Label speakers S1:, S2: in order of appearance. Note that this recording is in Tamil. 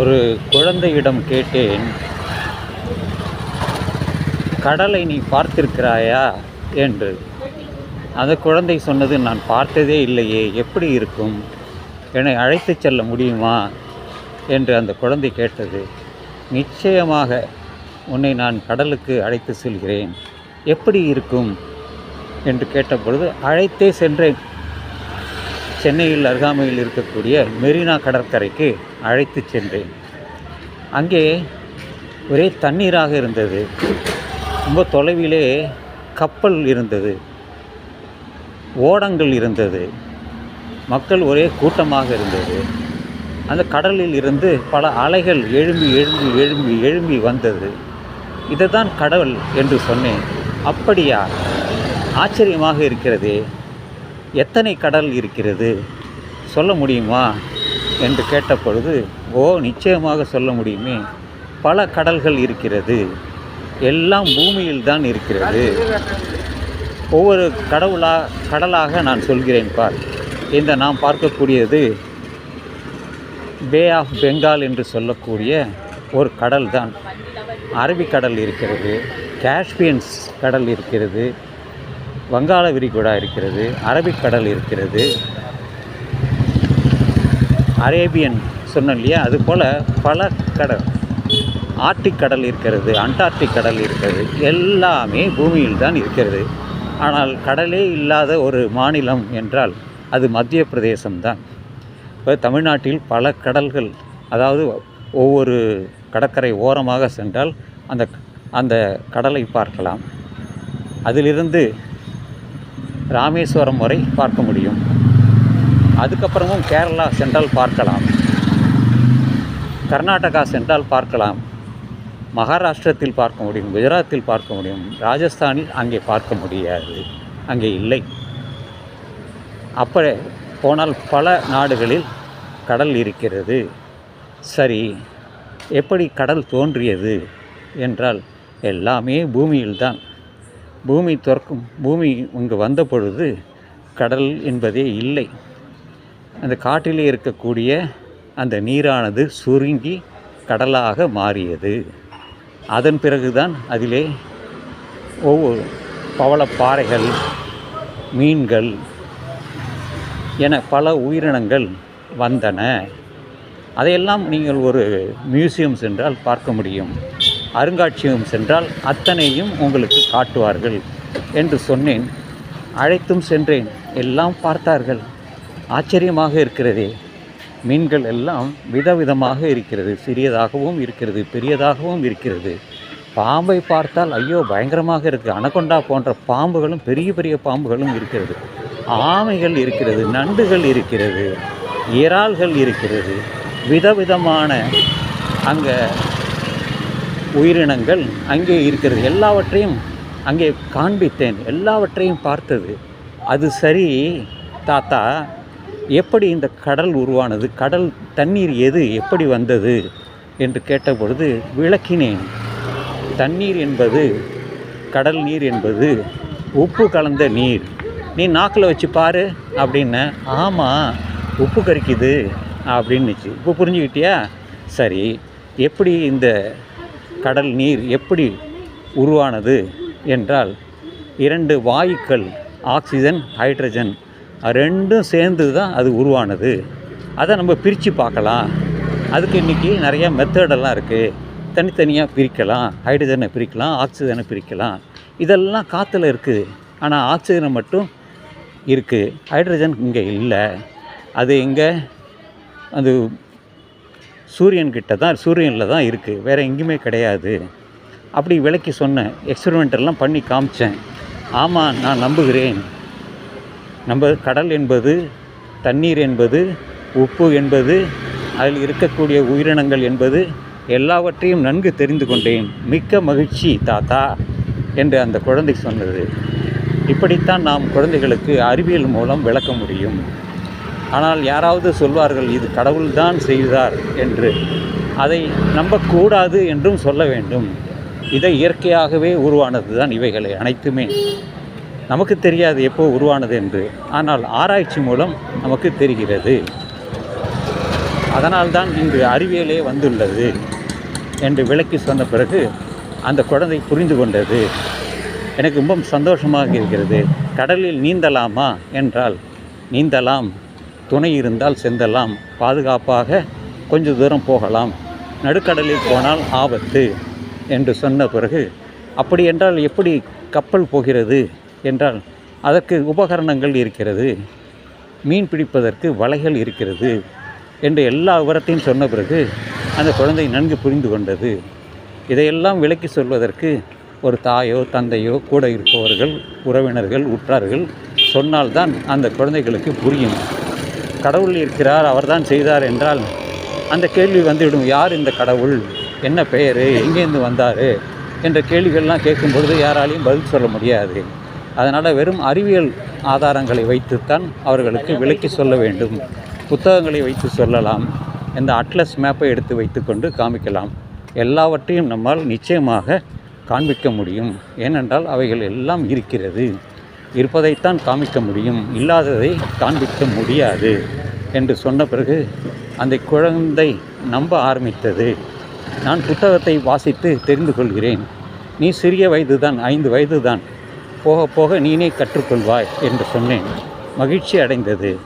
S1: ஒரு குழந்தையிடம் கேட்டேன் கடலை நீ பார்த்திருக்கிறாயா? என்று. அந்த குழந்தை சொன்னது நான் பார்த்ததே இல்லையே எப்படி இருக்கும்? என்னை அழைத்துச் செல்ல முடியுமா? என்று அந்த குழந்தை கேட்டது. நிச்சயமாக உன்னை நான் கடலுக்கு அழைத்து செல்கிறேன். எப்படி இருக்கும்? என்று கேட்டபொழுது அழைத்தே சென்றேன். சென்னையில் அருகாமையில் இருக்கக்கூடிய மெரினா கடற்கரைக்கு அழைத்து சென்றேன். அங்கே ஒரே தண்ணீராக இருந்தது. ரொம்ப தொலைவிலே கப்பல் இருந்தது. ஓடங்கள் இருந்தது. மக்கள் ஒரே கூட்டமாக இருந்தது. அந்த கடலில் இருந்து பல அலைகள் எழும்பி எழும்பி எழும்பி எழும்பி வந்தது. இதை தான் கடல் என்று சொன்னேன். அப்படியா? ஆச்சரியமாக இருக்கிறதே. எத்தனை கடல் இருக்கிறது? சொல்ல முடியுமா? என்று கேட்டபொழுது ஓ நிச்சயமாக சொல்ல முடியுமே. பல கடல்கள் இருக்கிறது. எல்லாம் பூமியில் தான் இருக்கிறது. ஒவ்வொரு கடவுளா கடலாக நான் சொல்கிறேன் பார். இந்த நாம் பார்க்கக்கூடியது பே ஆஃப் பெங்கால் என்று சொல்லக்கூடிய ஒரு கடல் தான். அரபிக்கடல் இருக்கிறது காஸ்பியன்ஸ் கடல் இருக்கிறது வங்காள விரிகுடா இருக்கிறது அரபிக்கடல் இருக்கிறது அரேபியன் சொன்னோம் இல்லையா? அதுபோல் பல கடல் ஆர்டிக் கடல் இருக்கிறது அண்டார்டிக் கடல் இருக்கிறது எல்லாமே பூமியில் தான் இருக்கிறது. ஆனால் கடலே இல்லாத ஒரு மாநிலம் என்றால் அது மத்திய பிரதேசம்தான் இப்போ தமிழ்நாட்டில் பல கடல்கள் அதாவது ஒவ்வொரு கடற்கரை ஓரமாக சென்றால் அந்த அந்த கடலை பார்க்கலாம். அதிலிருந்து ராமேஸ்வரம் வரை பார்க்க முடியும். அதுக்கப்புறமும் கேரளா சென்றால் பார்க்கலாம். கர்நாடகா சென்றால் பார்க்கலாம். மகாராஷ்டிரத்தில் பார்க்க முடியும் குஜராத்தில் பார்க்க முடியும் ராஜஸ்தானில் அங்கே பார்க்க முடியாது அங்கே இல்லை. அப்போ போனால் பல நாடுகளில் கடல் இருக்கிறது. சரி எப்படி கடல் தோன்றியது என்றால் எல்லாமே பூமியில்தான் பூமி திறக்கும் பூமி இங்கு வந்த பொழுது கடல் என்பதே இல்லை. அந்த காட்டிலே இருக்கக்கூடிய அந்த நீரானது சுருங்கி கடலாக மாறியது. அதன் பிறகுதான் அதிலே ஒவ்வொரு பவளப்பாறைகள் மீன்கள் என பல உயிரினங்கள் வந்தன. அதையெல்லாம் நீங்கள் ஒரு மியூசியம் சென்றால் பார்க்க முடியும். அருங்காட்சியகம் சென்றால் அத்தனையும் உங்களுக்கு காட்டுவார்கள் என்று சொன்னேன். அழைத்தும் சென்றேன். எல்லாம் பார்த்தார்கள். ஆச்சரியமாக இருக்கிறதே. மீன்கள் எல்லாம் விதவிதமாக இருக்கிறது. சிறியதாகவும் இருக்கிறது பெரியதாகவும் இருக்கிறது. பாம்பை பார்த்தால் ஐயோ பயங்கரமாக இருக்குது அனகொண்டா போன்ற பாம்புகளும் பெரிய பெரிய பாம்புகளும் இருக்கிறது. ஆமைகள் இருக்கிறது நண்டுகள் இருக்கிறது இறால்கள் இருக்கிறது. விதவிதமான அங்கே உயிரினங்கள் அங்கே இருக்கிறது. எல்லாவற்றையும் அங்கே காண்பித்தேன். எல்லாவற்றையும் பார்த்தது. அது சரி தாத்தா. எப்படி இந்த கடல் உருவானது கடல் தண்ணீர் எது எப்படி வந்தது என்று கேட்டபொழுது விளக்கினேன். தண்ணீர் என்பது கடல் நீர் என்பது உப்பு கலந்த நீர். நீ நாக்கில் வச்சு பாரு அப்படின்ன. ஆமாம் உப்பு கரிக்குது அப்படின்னுச்சு. இப்போ புரிஞ்சுக்கிட்டியா? சரி எப்படி இந்த கடல் நீர் எப்படி உருவானது என்றால் இரண்டு வாயுக்கள் ஆக்சிஜன் ஹைட்ரஜன் ரெண்டும் சேர்ந்து தான் அது உருவானது. அதை நம்ம பிரித்து பார்க்கலாம். அதுக்கு இன்றைக்கி நிறையா மெத்தடெல்லாம் இருக்குது தனித்தனியாக பிரிக்கலாம். ஹைட்ரஜனை பிரிக்கலாம். ஆக்சிஜனை பிரிக்கலாம். இதெல்லாம் காற்றுல இருக்குது ஆனால் ஆக்சிஜனை மட்டும் இருக்குது ஹைட்ரஜன் இங்கே இல்லை. அது இங்கே அது சூரியன்கிட்ட தான் சூரியனில் தான் இருக்குது வேறு எங்கேயுமே கிடையாது. அப்படி விளக்கி சொன்னேன் எக்ஸ்பெரிமெண்ட் எல்லாம் பண்ணி காமிச்சேன். ஆமாம் நான் நம்புகிறேன். நம்ம கடல் என்பது தண்ணீர் என்பது உப்பு என்பது அதில் இருக்கக்கூடிய உயிரினங்கள் என்பது எல்லாவற்றையும் நன்கு தெரிந்து கொண்டேன். மிக்க மகிழ்ச்சி தாத்தா என்று அந்த குழந்தை சொன்னது. இப்படித்தான் நாம் குழந்தைகளுக்கு அறிவியல் மூலம் விளக்க முடியும். ஆனால் யாராவது சொல்வார்கள் இது கடவுள்தான் செய்தார் என்று. அதை நம்பக்கூடாது என்றும் சொல்ல வேண்டும். இதை இயற்கையாகவே உருவானது தான் இவைகளை அனைத்துமே. நமக்கு தெரியாது எப்போ உருவானது என்று. ஆனால் ஆராய்ச்சி மூலம் நமக்கு தெரிகிறது. அதனால்தான் இன்று அறிவியலே வந்துள்ளது என்று விளக்கி சொன்ன பிறகு அந்த குழந்தை புரிந்து கொண்டது. எனக்கு ரொம்ப சந்தோஷமாக இருக்கிறது. கடலில் நீந்தலாமா என்றால் நீந்தலாம். துணை இருந்தால் செந்தலாம் பாதுகாப்பாக கொஞ்ச தூரம் போகலாம். நடுக்கடலில் போனால் ஆபத்து. என்று சொன்ன பிறகு அப்படி என்றால் எப்படி கப்பல் போகிறது? என்றால் அதற்கு உபகரணங்கள் இருக்கிறது மீன் பிடிப்பதற்கு வலைகள் இருக்கிறது என்று எல்லா விவரத்தையும் சொன்ன பிறகு அந்த குழந்தை நன்கு புரிந்து கொண்டது. இதையெல்லாம் விளக்கி சொல்வதற்கு ஒரு தாயோ தந்தையோ கூட இருப்பவர்கள் உறவினர்கள் உற்றார்கள் சொன்னால்தான் அந்த குழந்தைகளுக்கு புரியும். கடவுள் இருக்கிறார் அவர்தான் செய்தார் என்றால் அந்த கேள்வி வந்துவிடும் யார் இந்த கடவுள்? என்ன பெயர்? எங்கேருந்து வந்தார்? என்ற கேள்விகள்லாம் கேட்கும்பொழுது யாராலையும் பதில் சொல்ல முடியாது. அதனால் வெறும் அறிவியல் ஆதாரங்களை வைத்துத்தான் அவர்களுக்கு விளக்கி சொல்ல வேண்டும். புத்தகங்களை வைத்து சொல்லலாம். இந்த அட்லஸ் மேப்பை எடுத்து வைத்துக்கொண்டு காமிக்கலாம். எல்லாவற்றையும் நம்மால் நிச்சயமாக காண்பிக்க முடியும். ஏனென்றால் அவைகள் எல்லாம் இருக்கிறது. இருப்பதைத்தான் காமிக்க முடியும். இல்லாததை காண்பிக்க முடியாது என்று சொன்ன பிறகு அந்த குழந்தை நம்ப ஆரம்பித்தது. நான் புத்தகத்தை வாசித்து தெரிந்து கொள்கிறேன். நீ சிறிய வயதுதான் ஐந்து வயதுதான். போக போக நீனே கற்றுக்கொள்வாய் என்று சொன்னேன். மகிழ்ச்சி அடைந்தது.